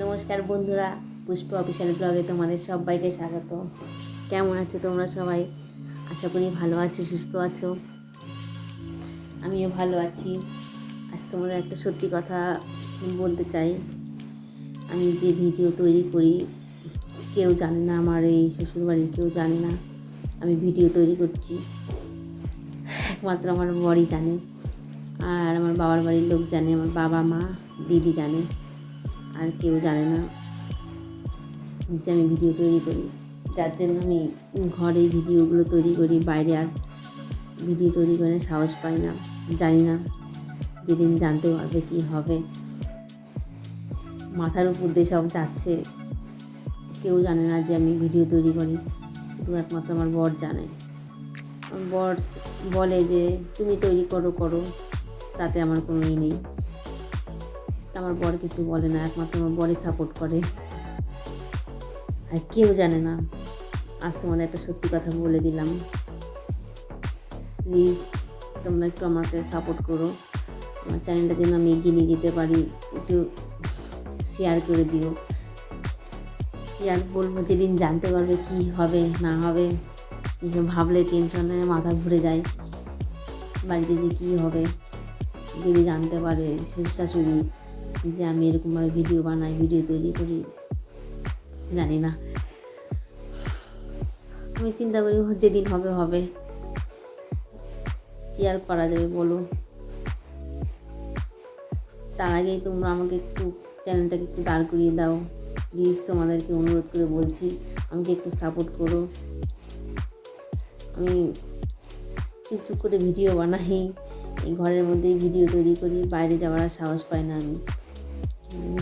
নমস্কার বন্ধুরা, পুষ্প অফিসিয়াল ব্লগে তোমাদের সবাইকে স্বাগত। কেমন আছো তোমরা সবাই? আশা করি ভালো আছো, সুস্থ আছো। আমিও ভালো আছি। আজ তোমাদের একটা সত্যি কথা বলতে চাই। আমি যে ভিডিও তৈরি করি, কেউ জানে না আমার এই শ্বশুরবাড়ির কেউ জানে না। আমি ভিডিও তৈরি করছি। একমাত্র আমার বড়ই জানে। আর আমার বাবার বাড়ির লোক জানে, আমার বাবা, মা, দিদি জানে, আর কেউ জানে না যে আমি ভিডিও তৈরি করি। যার জন্য আমি ঘরে ভিডিওগুলো তৈরি করি, বাইরে আর ভিডিও তৈরি করে সাহস পাই না, জানি না যেদিন জানতে পারবে কী হবে। মাথার উপর দিয়ে সব যাচ্ছে। কেউ জানে না যে আমি ভিডিও তৈরি করি, শুধু একমাত্র আমার বর জানে। বর বলে যে, তুমি তৈরি করো করো। তাতে আমার কোনো ই নেই। আমার বর কিছু বলে না, একমাত্র আমার বরই সাপোর্ট করে। আর কেউ জানে না, আজ তোমাদের একটা সত্যি কথা বলে দিলাম। প্লিজ তোমরা একটু আমাকে সাপোর্ট করো। আমার চ্যানেলটা যেন আমি এগিয়ে নিয়ে যেতে পারি, একটু শেয়ার করে দিও। কি আর বলব যেদিন জানতে পারবে কি হবে, না হবে এসব ভাবলে টেনশনে মাথা ঘুরে যায়, বাড়িতে যে কী হবে। যদি জানতে পারে শ্বশুর শাশুড়ি যে আমি এরকমভাবে ভিডিও বানাই, ভিডিও তৈরি করি, জানি না। আমি চিন্তা করি যেদিন হবে হবে। কী আর করা যাবে বলো? তার আগেই তোমরা আমাকে একটু চ্যানেলটাকে একটু দাঁড় করিয়ে দাও। প্লিজ তোমাদেরকে অনুরোধ করে বলছি, আমাকে একটু সাপোর্ট করো। আমি চুপ চুপ করে ভিডিও বানাই। এই ঘরের মধ্যেই ভিডিও তৈরি করি, বাইরে যাওয়ার আর সাহস পাই না আমি।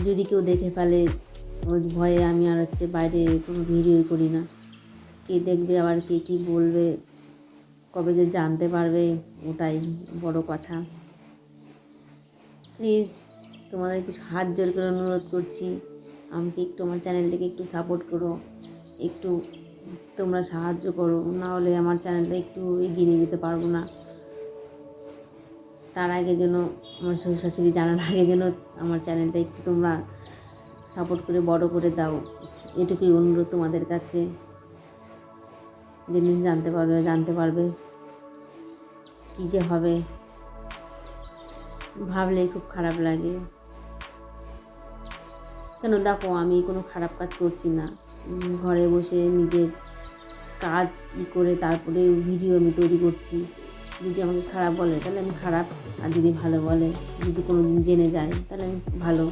যদি কেউ দেখে ফেলে ওই ভয়ে আমি আর হচ্ছে বাইরে কোনো ভিডিওই করি না। কে দেখবে, আবার কে কী বলবে, কবে যে জানতে পারবে, ওটাই বড় কথা। প্লিজ তোমাদের কিছু হাত জোর করে অনুরোধ করছি, আমাকে একটু আমার চ্যানেলটাকে একটু সাপোর্ট করো, একটু তোমরা সাহায্য করো, না হলে আমার চ্যানেলটা একটু এগিয়ে নিয়ে যেতে পারব না। তার আগে যেন আমার শ্বশুর শাশুড়ি জানার আগে যেন আমার চ্যানেলটা একটু তোমরা সাপোর্ট করে, বড় করে দাও। এটুকুই অনুরোধ তোমাদের কাছে। যেদিন জানতে পারবে জানতে পারবে কী যে হবে। ভাবলেই খুব খারাপ লাগে। কেন দেখো, আমি কোনো খারাপ কাজ করছি না। ঘরে বসে নিজের কাজ ই করে তারপরে ভিডিও আমি তৈরি করছি। যদি আমাকে খারাপ বলে, তাহলে আমি খারাপ। আর যদি ভালো বলে, যদি কোনো দিন জেনে যায়, তাহলে আমি ভালো।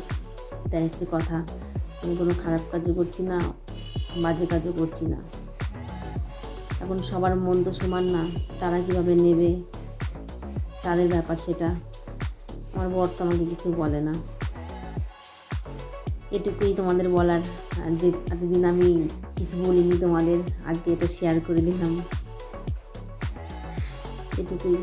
এটাই হচ্ছে কথা। আমি কোনো খারাপ কাজও করছি না, বাজে কাজও করছি না। এখন সবার মন তো সমান না, তারা কীভাবে নেবে? তাদের ব্যাপার সেটা। আমার বর তো আমাকে কিছু বলে না। এটুকুই তোমাদের বলার। যে এতদিন আমি কিছু বলিনি তোমাদের, আজকে এটা শেয়ার করে দিলাম। এটুকুই